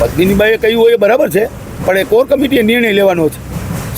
પદ્મિનીબાઈએ કહ્યું હોય એ બરાબર છે, પણ એ કોર કમિટીએ નિર્ણય લેવાનો છે.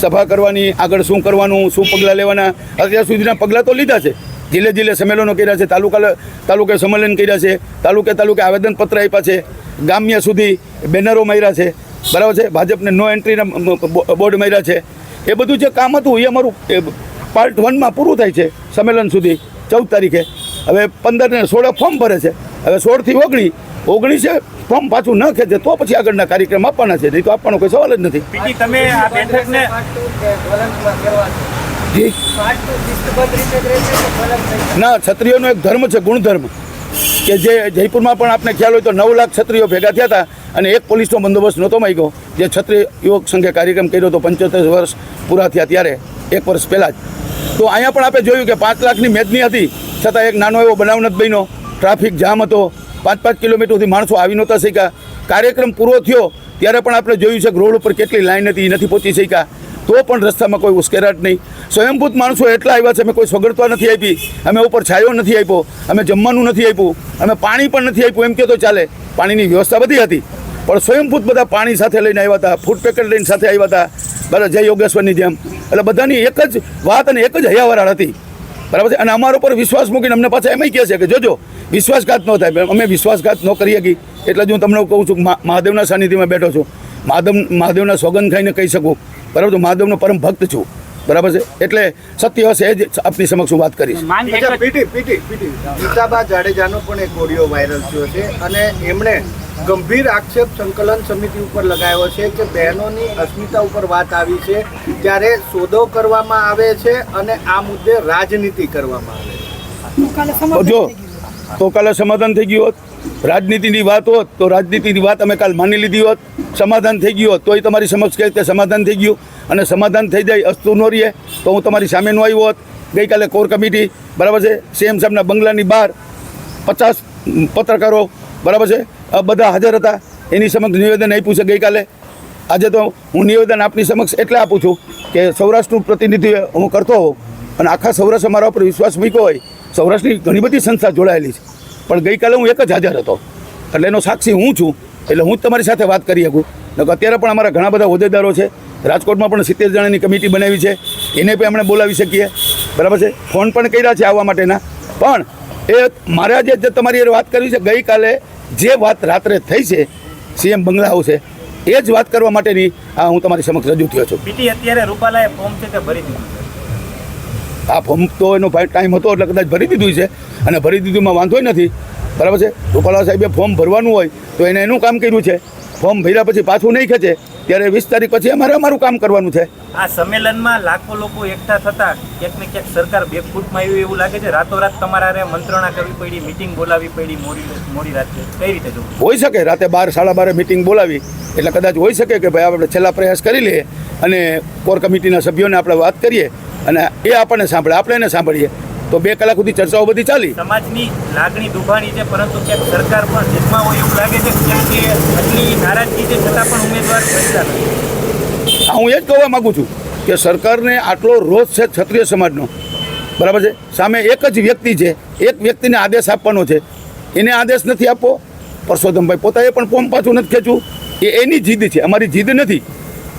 સભા કરવાની, આગળ શું કરવાનું, શું પગલાં લેવાના, અત્યાર સુધીના પગલાં તો લીધા છે. જિલ્લે જિલ્લે સંમેલનો કર્યા છે, તાલુકા તાલુકે સંમેલન કર્યા છે, તાલુકે તાલુકે આવેદનપત્ર આપ્યા છે, ગામ્ય સુધી બેનરો માર્યા છે, બરાબર છે? ભાજપને નો એન્ટ્રીના બોર્ડ માર્યા છે. એ બધું જે કામ હતું એ અમારું પાર્ટ વનમાં પૂરું થાય છે, સંમેલન સુધી, ચૌદ તારીખે. હવે પંદર ને સોળે ફોર્મ ભરે છે. હવે સોળથી ઓગણી, ઓગણીસે ફોર્મ પાછું ન ખેંચે તો પછી આગળના કાર્યક્રમ આપવાના છે. નહીં તો આપવાનો કોઈ સવાલ જ નથી. તમે આ બેઠકને ના ક્ષત્રિયોનો એક ધર્મ છે ગુણધર્મ. કે જે જયપુરમાં પણ આપને ખ્યાલ હોય તો નવ લાખ ક્ષત્રિયો ભેગા થયા હતા અને એક પોલીસનો બંદોબસ્ત નહોતો માગ્યો. જે ક્ષત્રિય યુવક સંઘે કાર્યક્રમ કર્યો હતો પંચોતેર વર્ષ પૂરા થયા ત્યારે એક વર્ષ પહેલાં જ. તો અહીંયા પણ આપણે જોયું કે પાંચ લાખની મેદની હતી છતાં એક નાનો એવો બનાવ નથી બન્યો. ટ્રાફિક જામ હતો પાંચ પાંચ કિલોમીટરથી માણસો આવી નહોતા શક્યા. કાર્યક્રમ પૂરો થયો, ત્યારે પણ આપણે જોયું છે રોડ ઉપર કેટલી લાઈન હતી, એ નથી પહોંચી શક્યા. તો પણ રસ્તામાં કોઈ ઉશ્કેરાટ નહીં. સ્વયંભૂત માણસો એટલા આવ્યા છે, અમે કોઈ સગડતા નથી આપી. અમે ઉપર છાયો નથી આપ્યો, અમે જમવાનું નથી આપ્યું, અમે પાણી પણ નથી આપ્યું. એમ કે તો ચાલે, પાણીની વ્યવસ્થા બધી હતી. પણ સ્વયંભૂત બધા પાણી સાથે લઈને આવ્યા હતા ફૂડ પેકેટ લઈને સાથે આવ્યા હતા. બરાબર જય યોગેશ્વરની જેમ. એટલે બધાની એક જ વાત અને એક જ હૈયાવરાળ હતી. બરાબર છે? અને અમારા ઉપર વિશ્વાસ મૂકીને અમને પાછા એમ કહે છે કે જોજો વિશ્વાસઘાત ન થાય. અમે વિશ્વાસઘાત ન કરી કે? એટલે જ હું તમને કહું છું મહાદેવના સાનિધ્યમાં બેઠો છું. મહાદેવ મહાદેવના સોગંદ ખાઈને કહી શકું. બરાબર છું? મહાદેવનો પરમ ભક્ત છું. બરાબર છે? એટલે સત્ય હશે એ જ આપની સમક્ષ હું વાત કરીશ. PT PT PT. જાડેજાનો પણ એક ઓડિયો વાયરલ થયો છે અને એમણે ગંભીર આક્ષેપ સંકલન સમિતિ ઉપર લગાવ્યો છે કે બહેનોની અસ્મિતા ઉપર વાત આવી છે ત્યારે સોદો કરવામાં આવે છે અને આ મુદ્દે રાજનીતિ કરવામાં આવે છે. જો તો કાલે સમાધાન થઈ ગયું હોત રાજનીતિની વાત હોત તો રાજનીતિની વાત અમે કાલ માની લીધી હોત સમાધાન થઈ ગયું હોત તોય તમારી સમક્ષ કહે કે સમાધાન થઈ ગયું. અને સમાધાન થઈ જાય અસ્તુ ન રહીએ તો હું તમારી સામે નો આવ્યો હોત. ગઈકાલે કોર કમિટી બરાબર છે સીએમ સાહેબના બંગલાની બહાર પચાસ પત્રકારો બરાબર છે બધા હાજર હતા. એની સમક્ષ નિવેદન આપ્યું છે ગઈકાલે. આજે તો હું નિવેદન આપની સમક્ષ એટલે આપું છું કે સૌરાષ્ટ્રનું પ્રતિનિધિત્વ હું કરતો હોઉં અને આખા સૌરાષ્ટ્ર મારા ઉપર વિશ્વાસ મૂક્યો હોય, સૌરાષ્ટ્રની ઘણી બધી સંસ્થા જોડાયેલી છે. પણ ગઈકાલે હું એક જ હાજર હતો. એટલે એનો સાક્ષી હું છું, એટલે હું જ તમારી સાથે વાત કરી શકું. અત્યારે પણ અમારા ઘણા બધા હોદ્દેદારો છે. રાજકોટમાં પણ સિત્તેર જણાની કમિટી બનાવી છે. એને પણ એમણે બોલાવી શકીએ. બરાબર છે? ફોન પણ કર્યા છે આવવા માટેના. પણ એ મારા જે તમારી વાત કરવી છે, ગઈકાલે જે વાત રાત્રે થઈ છે સીએમ બંગલા હાઉસે એ જ વાત કરવા માટેની આ હું તમારી સમક્ષ રજૂ થયો છું. પીટી અત્યારે રૂપાલાએ ફોર્મ છે તે ભરી દીધું આ ફોર્મ તો એનો ટાઈમ હતો એટલે કદાચ ભરી દીધું છે અને ભરી દીધુંમાં વાંધોય નથી. બરાબર છે? રૂપાલા સાહેબે ફોર્મ ભરવાનું હોય તો એને એનું કામ કર્યું છે. ફોર્મ ભર્યા પછી પાછું નહીં ખેંચે. ત્યારે વીસ તારીખ પછી અમારે અમારું કામ કરવાનું છે. આ સંમેલનમાં લાખો લોકો એકઠા થતા ક્યાંક ને ક્યાંક સરકાર બેફૂટમાં આવ્યું એવું લાગે છે. રાતોરાત તમારા મંત્રણા કરવી પડી મિટિંગ બોલાવી પડી મોડી મોડી રાત્રે કઈ રીતે જોવું? હોઈ શકે રાતે બાર સાડા બારે મિટિંગ બોલાવી. એટલે કદાચ હોઈ શકે કે ભાઈ આપણે છેલ્લા પ્રયાસ કરી લઈએ અને કોર કમિટીના સભ્યોને આપણે વાત કરીએ અને એ આપણને સાંભળે આપણે એને સાંભળીએ. તો બે કલાક સુધી ચર્ચાઓ બધી ચાલી. સમાજની લાગણી દુભાણી છે પરંતુ ક્યાંક સરકાર પણ જીતમાં હોય એવું લાગે છે કે કેમ કે આટલી નારાજગી છે છતાં પણ ઉમેદવાર બચતા નથી. હા હું એ જ કહેવા માગું છું કે સરકારને આટલો રોષ છે ક્ષત્રિય સમાજનો. બરાબર છે? સામે એક જ વ્યક્તિ છે એક વ્યક્તિને આદેશ આપવાનો છે. એને આદેશ નથી આપવો. પરસોત્તમભાઈ પોતાએ પણ ફોર્મ પાછું નથી ખેંચવું એ એની જીદ છે અમારી જીદ નથી.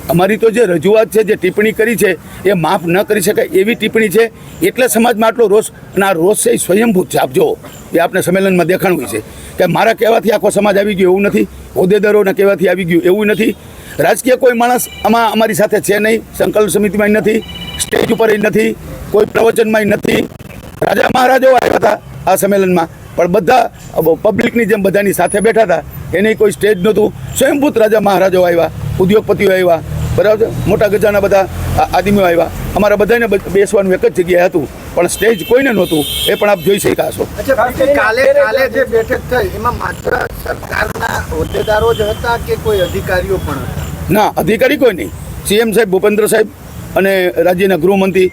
અમારી તો જે રજૂઆત છે, જે ટિપ્પણી કરી છે, એ માફ ન કરી શકાય એવી ટિપ્પણી છે. એટલે સમાજમાં આટલો રોષ, અને આ રોષ છે એ સ્વયંભૂત છે. આપ જો એ આપણે સંમેલનમાં દેખાણું છે કે મારા કહેવાથી આખો સમાજ આવી ગયો એવું નથી, હોદ્દેદારોના કહેવાથી આવી ગયું એવું નથી. રાજકીય કોઈ માણસ આમાં અમારી સાથે છે નહીં, સંકલ્પ સમિતિમાં નથી, સ્ટેજ ઉપર નથી, કોઈ પ્રવચનમાં નથી. રાજા મહારાજાઓ આવ્યા હતા આ સંમેલનમાં. પણ બધા પબ્લિકની જેમ બધાની સાથે બેઠા હતા એને કોઈ સ્ટેજ નહોતું. સ્વયંભૂત રાજા મહારાજાઓ આવ્યા ઉદ્યોગપતિઓ આવ્યા બરાબર છે? મોટા ગજાના બધા આદમીઓ આવ્યા. અમારા બધાને બેસવાનું એક જ જગ્યાએ હતું પણ સ્ટેજ કોઈને નહોતું. એ પણ આપ જોઈ શક્યા છો કાલે કાલે જે બેઠક થઈ એમાં માત્ર સરકારના હોદ્દેદારો જ હતા કે કોઈ અધિકારીઓ પણ હતા? ના અધિકારી કોઈ નહીં. સીએમ સાહેબ ભૂપેન્દ્ર સાહેબ અને રાજ્યના ગૃહમંત્રી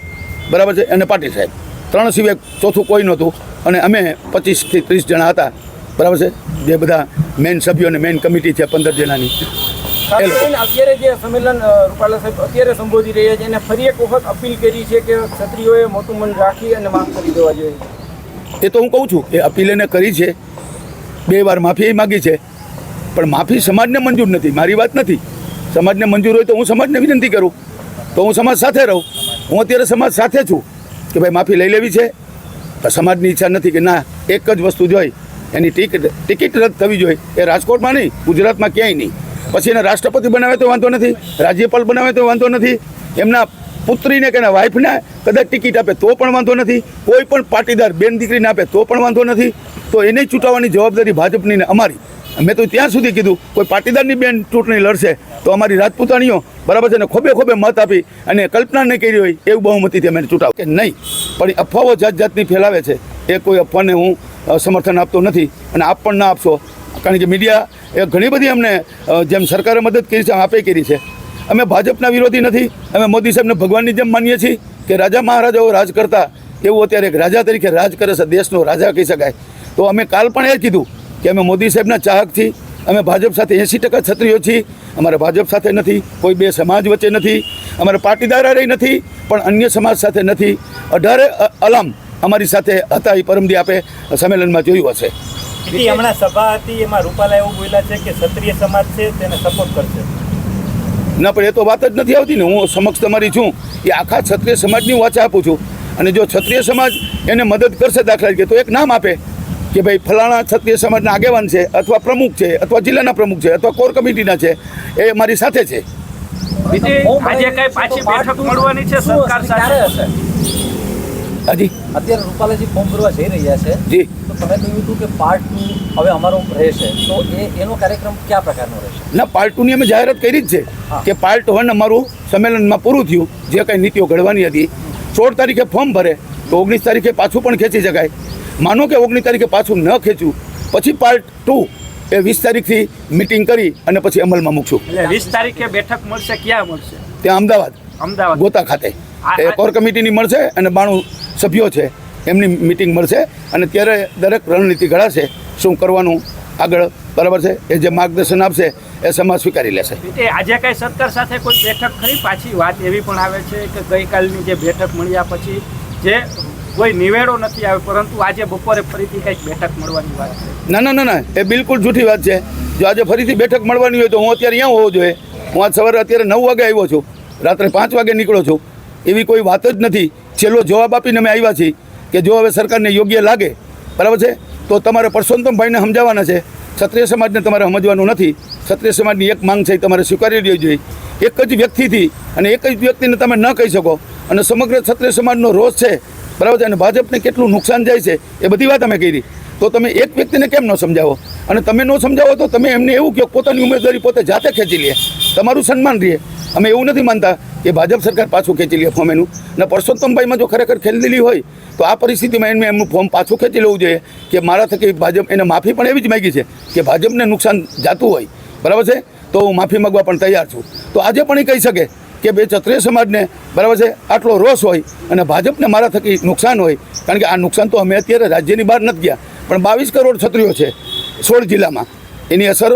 બરાબર છે? અને પાટીલ સાહેબ. ત્રણ સિવાય ચોથું કોઈ નહોતું. અને અમે પચીસથી ત્રીસ જણા હતા. બરાબર છે? જે બધા મેન સભ્યો અને મેન કમિટી છે પંદર જણાની. અત્યારે જે સંમેલન રૂપાલા સાહેબ અત્યારે સંબોધી રહ્યા છે એને ફરી એક વખત અપીલ કરી છે કે ક્ષત્રિયોએ મોટું મન રાખી અને માફ કરી દેવા જોઈએ. એ તો હું કહું છું એ અપીલ એને કરી છે. બે વાર માફી માગી છે. પણ માફી સમાજને મંજૂર નથી. મારી વાત નથી. સમાજને મંજૂર હોય તો હું સમાજને વિનંતી કરું. તો હું સમાજ સાથે રહું. હું અત્યારે સમાજ સાથે છું કે ભાઈ માફી લઈ લેવી છે. સમાજની ઈચ્છા નથી કે ના, એક જ વસ્તુ જોઈ, એની ટિકિટ ટિકિટ રદ થવી જોઈએ. એ રાજકોટમાં નહીં, ગુજરાતમાં ક્યાંય નહીં. પછી એને રાષ્ટ્રપતિ બનાવે તો વાંધો નથી, રાજ્યપાલ બનાવે તો વાંધો નથી. એમના પુત્રીને કે એના વાઇફને કદાચ ટિકિટ આપે તો પણ વાંધો નથી. કોઈ પણ પાટીદાર બેન દીકરીને આપે તો પણ વાંધો નથી. તો એને ચૂંટાવવાની જવાબદારી ભાજપની ને અમારી. મેં તો ત્યાં સુધી કીધું, કોઈ પાટીદારની બેન ચૂંટણી લડશે, તો અમારી રાજપૂતાણીઓ બરાબર છે? ને ખોબે ખોબે મત આપી અને કલ્પના નહીં કરી હોય એવું બહુમતીથી અમે ચૂંટાવ. કે નહીં. પણ અફવાઓ જાત જાતની ફેલાવે છે. એ કોઈ અફવાને હું સમર્થન આપતો નથી અને આપ પણ ના આપશો. કારણ કે મીડિયા એ ઘણી બધી અમને જેમ સરકારે મદદ કરી છે, આપે કરી છે. અમે ભાજપના વિરોધી નથી. અમે મોદી સાહેબને ભગવાનની જેમ માનીએ છીએ કે રાજા મહારાજાઓ રાજ કરતા. એવું અત્યારે એક રાજા તરીકે રાજ કરે છે, દેશનો રાજા કહી શકાય. તો અમે કાલ પણ એ કીધું કે અમે મોદી સાહેબના ચાહક છીએ અમે ભાજપ સાથે એંસી ટકા છત્રીઓ છીએ. અમારે ભાજપ સાથે નથી કોઈ બે સમાજ વચ્ચે નથી અમારે પાટીદાર હારે નથી પણ અન્ય સમાજ સાથે નથી. અઢારે અલામ અમારી સાથે હતા એ પરમદી આપે સંમેલનમાં જોયું હશે. હમણાં સભા હતી એમાં રૂપાલા એવું બોલ્યા છે કે ક્ષત્રિય સમાજ છે તેને સપોર્ટ કરશે. ના પણ એ તો વાત જ નથી આવતી ને હું સમક્ષ તમારી છું એ આખા ક્ષત્રિય સમાજની વાચા આપું છું. અને જો ક્ષત્રિય સમાજ એને મદદ કરશે દાખલા તરીકે તો એક નામ આપે. કે ભાઈ ફલાણા ક્ષત્રિય સમાજના આગેવાન છે અથવા પ્રમુખ છે અથવા જિલ્લાના પ્રમુખ છે અથવા કોર કમિટીના છે એ મારી સાથે છે. બીજી આજે કઈ પાછી મળવાની છે સરકાર ક્યારે સાથે હશે? હાજી. અત્યારે રૂપાલાજી ફોર્મ ભરવા જઈ રહ્યા છે. જી. તો તમે કહ્યું હતું કે પાર્ટ ટુ હવે અમારો રહેશે. તો એ એનો કાર્યક્રમ કયા પ્રકારનો રહેશે? ના પાર્ટ ટુની અમે જાહેરાત કરી જ છે કે પાર્ટ વન અમારું સંમેલનમાં પૂરું થયું. જે કંઈ નીતિઓ ઘડવાની હતી. સોળ તારીખે ફોર્મ ભરે. તો ઓગણીસ તારીખે પાછું પણ ખેંચી શકાય. માનો કે ઓગણીસ તારીખે પાછું ન ખેંચ્યું પછી પાર્ટ ટુ એ વીસ તારીખથી મિટિંગ કરી અને પછી અમલમાં મૂકશું. એટલે વીસ તારીખે બેઠક મળશે ક્યાં મળશે? ત્યાં અમદાવાદ અમદાવાદ. ગોતા ખાતે. એ કોર કમિટીની મળશે અને બાણું સભ્યો છે એમની મિટિંગ મળશે અને ત્યારે દરેક રણનીતિ ઘડાશે શું કરવાનું આગળ બરાબર છે? એ જે માર્ગદર્શન આપશે એ સમાજ સ્વીકારી લેશે. આજે કઈ સરકાર સાથે કોઈ બેઠક ખરી? પાછી વાત એવી પણ આવે છે કે ગઈકાલની જે બેઠક મળ્યા પછી જે કોઈ નિવેડો નથી આવ્યો, પરંતુ આજે બપોરે ફરીથી કંઈક બેઠક મળવાની વાત છે. ના ના ના એ બિલકુલ જૂઠી વાત છે. જો આજે ફરીથી બેઠક મળવાની હોય તો હું અત્યારે અહીંયા હોવો જોઈએ. હું આજ સવારે અત્યારે નવ વાગે આવ્યો છું. રાત્રે પાંચ વાગે નીકળો છું. એવી કોઈ વાત જ નથી. છેલ્લો જવાબ આપીને અમે આવ્યા છીએ કે જો હવે સરકારને યોગ્ય લાગે, બરાબર છે? તો તમારે પરસોત્તમભાઈને સમજાવવાના છે. ક્ષત્રિય સમાજને તમારે સમજવાનું નથી. ક્ષત્રિય સમાજની એક માંગ છે તમારે સ્વીકારી લેવી જોઈએ. એક જ વ્યક્તિથી અને એક જ વ્યક્તિને તમે ન કહી શકો. અને સમગ્ર ક્ષત્રિય સમાજનો રોષ છે બરાબર છે? અને ભાજપને કેટલું નુકસાન જાય છે એ બધી વાત અમે કરી. તો તમે એક વ્યક્તિને કેમ ન સમજાવો? અને તમે ન સમજાવો તો તમે એમને એવું કહો, પોતાની ઉમેદવારી પોતે જાતે ખેંચી લે. તમારું સન્માન રહે. અમે એવું નથી માનતા કે ભાજપ સરકાર પાછું ખેંચી લે ફોર્મ એનું. અને પરસોત્તમભાઈમાં જો ખરેખર ખેલદેલી હોય, તો આ પરિસ્થિતિમાં એમને એમનું ફોર્મ પાછું ખેંચી લેવું જોઈએ કે મારા થકી ભાજપ એને માફી પણ એવી જ માગી છે કે ભાજપને નુકસાન જાતું હોય. બરાબર છે? તો હું માફી માગવા પણ તૈયાર છું. તો આજે પણ એ કહી શકે કે બે ક્ષત્રિય સમાજને બરાબર છે, આટલો રોષ હોય અને ભાજપને મારા થકી નુકસાન હોય, કારણ કે આ નુકસાન તો અમે અત્યારે રાજ્યની બહાર નથી ગયા, પણ બાવીસ કરોડ ક્ષત્રિયો છે સોળ જિલ્લામાં. એની અસર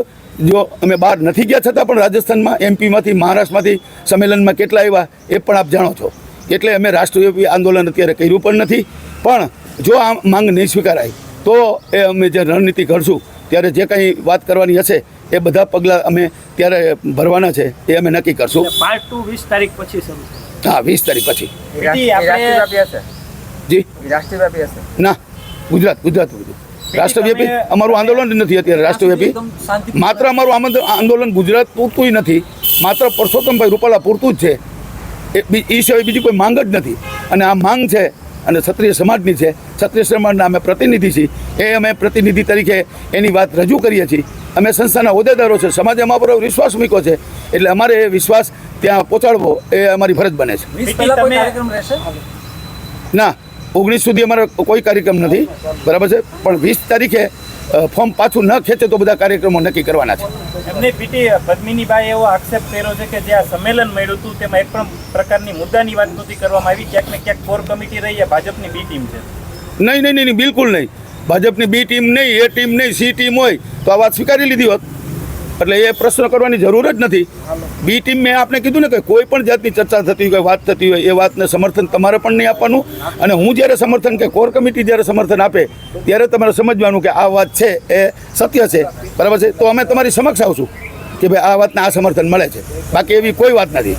જો અમે બહાર નથી ગયા છતાં પણ રાજસ્થાનમાં, એમપીમાંથી, મહારાષ્ટ્રમાંથી સંમેલનમાં કેટલા આવ્યા, એ પણ આપ જાણો છો. એટલે અમે રાષ્ટ્રવ્યાપી આંદોલન અત્યારે કર્યું પણ નથી, પણ જો આ માંગ નહીં સ્વીકારાય, તો એ અમે જે રણનીતિ ઘડશું, ત્યારે જે કંઈ વાત કરવાની હશે એ બધા પગલાં અમે ત્યારે ભરવાના છે એ અમે નક્કી કરશું. પાર્ટ ટુ વીસ તારીખ પછી શરૂ હા વીસ તારીખ પછી. જી રાષ્ટ્રવ્યાપી હશે? ના ગુજરાત ગુજરાત રાષ્ટ્રવ્યાપી અમારું આંદોલન જ નથી અત્યારે રાષ્ટ્રવ્યાપી. એકદમ માત્ર અમારું આંદોલન ગુજરાત પૂરતું નથી માત્ર પરસોત્તમભાઈ રૂપાલા પૂરતું જ છે. એ બી- એ સિવાય બીજી કોઈ માંગ જ નથી. અને આ માંગ છે અને ક્ષત્રિય સમાજની છે. ક્ષત્રિય સમાજના અમે પ્રતિનિધિ છીએ. એ અમે પ્રતિનિધિ તરીકે એની વાત રજૂ કરીએ છીએ. અમે સંસ્થાના હોદ્દેદારો છે. સમાજ અમારા પર વિશ્વાસ મૂક્યો છે. એટલે અમારે એ વિશ્વાસ ત્યાં પહોંચાડવો એ અમારી ફરજ બને છે. ના. ઓગણીસ સુધી અમારો કોઈ કાર્યક્રમ નથી. બરાબર છે? પણ વીસ તારીખે ફોર્મ પાછું ન ખેંચે તો બધા કાર્યક્રમો નક્કી કરવાના છે. એમને પીટી પદ્મિનીભાઈ એવો આક્ષેપ કર્યો છે કે જે આ સંમેલન મળ્યું હતું તેમાં એક પણ પ્રકારની મુદ્દાની વાત નહોતી કરવામાં આવી. ક્યાંક ને ક્યાંક કોર કમિટી રહી ભાજપની બી ટીમ છે. નહીં નહીં નહીં નહીં, બિલકુલ નહીં. ભાજપની બી ટીમ નહીં એ ટીમ નહીં સી ટીમ હોય તો આ વાત સ્વીકારી લીધી હોત. એટલે એ પ્રશ્ન કરવાની જરૂર જ નથી. બી ટીમ મેં આપને કીધું ને કે કોઈ પણ જાતની ચર્ચા થતી હોય, વાત થતી હોય, એ વાતને સમર્થન તમારે પણ નહીં આપવાનું. અને હું જ્યારે સમર્થન કે કોર કમિટી જ્યારે સમર્થન આપે, ત્યારે તમારે સમજવાનું કે આ વાત છે, એ સત્ય છે. બરાબર છે? તો અમે તમારી સમક્ષ આવશું કે ભાઈ આ વાતને આ સમર્થન મળે છે. બાકી એવી કોઈ વાત નથી.